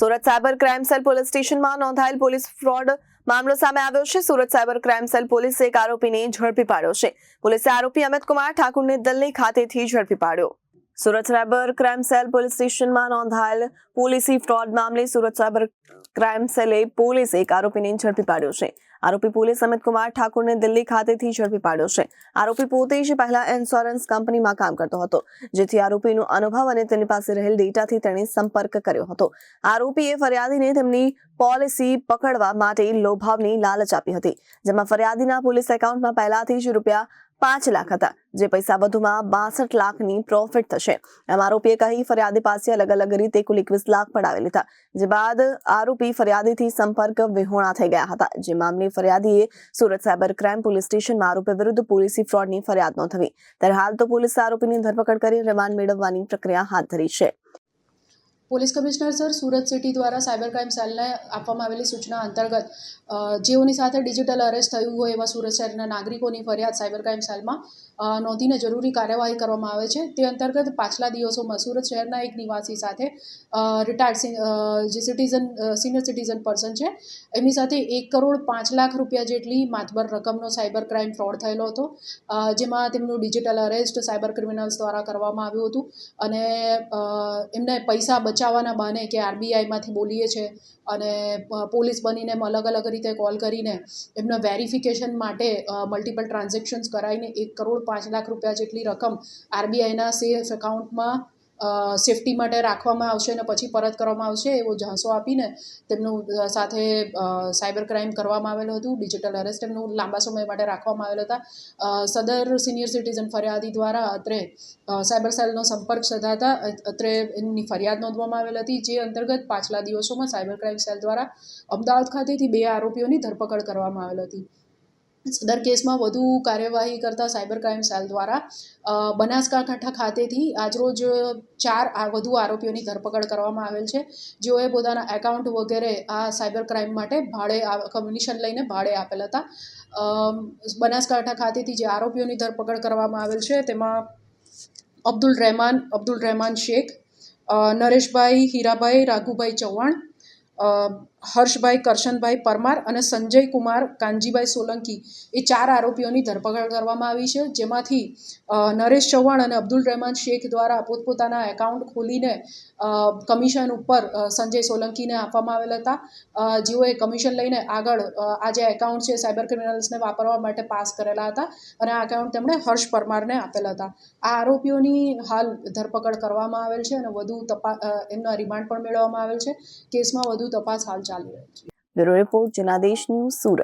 Surat cyber crime cell police સ્ટેશનમાં નોંધાયેલ police fraud મામલો સામે આવ્યો છે. સુરત સાયબર ક્રાઇમ સેલ પોલીસે એક આરોપીને ઝડપી પાડ્યો છે. પોલીસે આરોપી અમિત કુમાર ઠાકુરને દિલ્હી ખાતેથી ઝડપી પાડ્યો. Surat cyber crime cell police સ્ટેશનમાં નોંધાયેલ પોલીસી ફ્રોડ મામલે સુરત સાયબર ક્રાઇમ સેલે પોલીસ એક આરોપીને ઝડપી પાડ્યો છે. આરોપી પોલીસ અમિત કુમાર ઠાકુરને દિલ્હી ખાતેથી ઝડપી પાડ્યો છે. આરોપી પોતે જ પહેલા ઇન્સ્યોરન્સ કંપનીમાં કામ કરતો હતો, જેથી આરોપીનો અનુભવ અને તેની પાસે રહેલ ડેટાથી તેણે સંપર્ક કર્યો હતો. આરોપીએ ફરિયાદીને તેમની પોલિસી પકડવા માટે લોભાવની લાલચ આપી હતી, જેમાં ફરિયાદીના પોલીસ એકાઉન્ટમાં પહેલાથી જ રૂપિયા પાંચ લાખ હતા, જે પૈસા વધુમાં બાસઠ લાખની પ્રોફિટ થશે. એમ આરોપીએ કહી ફરિયાદી પાસે અલગ અલગ રીતે કુલ એકવીસ લાખ પડાવી લીધા જે બાદ આરોપી ફરિયાદીથી સંપર્ક વિહોણા થઈ ગયા હતા. જે મામલે ફરિયાદીએ સુરત સાયબર ક્રાઇમ પોલીસ સ્ટેશનમાં આરોપી વિરુદ્ધ પોલીસી ફ્રોડની ફરિયાદ નોંધાવી. ત્યારે હાલ તો પોલીસે આરોપીની ધરપકડ કરી રિમાન્ડ મેળવવાની પ્રક્રિયા હાથ ધરી છે. Police commissioner sir, Surat city દ્વારા સાયબર ક્રાઇમ સેલને આપવામાં આવેલી સૂચના અંતર્ગત જેઓની સાથે ડિજિટલ અરેસ્ટ થયું હોય એવા સુરત શહેરના નાગરિકોની ફરિયાદ સાયબર ક્રાઇમ સેલમાં નોંધીને જરૂરી કાર્યવાહી કરવામાં આવે છે. તે અંતર્ગત પાછલા દિવસોમાં સુરત શહેરના એક નિવાસી સાથે રિટાયર્ડ જે સિટીઝન સિનિયર સિટીઝન પર્સન છે, એમની સાથે એક કરોડ પાંચ લાખ રૂપિયા જેટલી માતબર રકમનો સાયબર ક્રાઇમ ફ્રોડ થયેલો હતો. જેમાં તેમનું ડિજિટલ અરેસ્ટ સાયબર ક્રિમિનલ્સ દ્વારા કરવામાં આવ્યું હતું અને એમને પૈસા બચાવવાના બહાને કે આરબીઆઈમાંથી બોલીએ છીએ અને પોલીસ બનીને એમ અલગ અલગ રીતે કોલ કરીને એમના વેરિફિકેશન માટે મલ્ટિપલ ટ્રાન્ઝેક્શન્સ કરાવીને એક કરોડ પાંચ લાખ રૂપિયા જેટલી રકમ આરબીઆઈના સેફ એકાઉન્ટમાં સેફટી માટે રાખવામાં આવશે અને પછી પરત કરવામાં આવશે એવો ઝાંસો આપીને તેમનું સાથે સાયબર ક્રાઇમ કરવામાં આવેલું હતું. ડિજિટલ અરેસ્ટ એમનું લાંબા સમય માટે રાખવામાં આવેલા હતા. સદર સિનિયર સિટીઝન ફરિયાદી દ્વારા અત્રે સાયબર સેલનો સંપર્ક સધાતા અત્રે એમની ફરિયાદ નોંધવામાં આવેલ હતી, જે અંતર્ગત પાછલા દિવસોમાં સાયબર ક્રાઇમ સેલ દ્વારા અમદાવાદ ખાતેથી બે આરોપીઓની ધરપકડ કરવામાં આવેલ હતી. સદર કેસમાં વધુ કાર્યવાહી કરતા સાયબર ક્રાઇમ સેલ દ્વારા બનાસકાંઠા ખાતેથી આજરોજ ચાર વધુ આરોપીઓની ધરપકડ કરવામાં આવેલ છે. જેઓએ પોતાના એકાઉન્ટ વગેરે આ સાયબર ક્રાઇમ માટે ભાડે કમિશન લઈને ભાડે આપેલ હતા. બનાસકાંઠા ખાતેથી જે આરોપીઓની ધરપકડ કરવામાં આવેલ છે, તેમાં અબ્દુલ રહેમાન અબ્દુલ રહેમાન શેખ નરેશભાઈ હીરાભાઈ, રાઘુભાઈ ચૌહાણ હર્ષભાઈ, કરશનભાઈ પરમાર અને સંજય કુમાર, કાનજીભાઈ સોલંકી એ ચાર આરોપીઓની ધરપકડ કરવામાં આવી છે, જેમાંથી નરેશ ચૌહાણ અને અબ્દુલ રહેમાન શેખ દ્વારા પોતપોતાના એકાઉન્ટ ખોલીને કમિશન ઉપર સંજય સોલંકીને આપવામાં આવેલ હતા. જેઓએ કમિશન લઈને આગળ આ જે એકાઉન્ટ છે સાયબર ક્રિમિનલ્સને વાપરવા માટે પાસ કરેલા હતા અને આ એકાઉન્ટ તેમણે હર્ષ પરમારને આપેલા હતા. આ આરોપીઓની હાલ ધરપકડ કરવામાં આવેલ છે અને વધુ તપાસ એમના રિમાન્ડ પણ મેળવવામાં આવેલ છે. કેસમાં વધુ તપાસ હાલ ચાલી રહી છે. Bureau report Janadesh news Surat.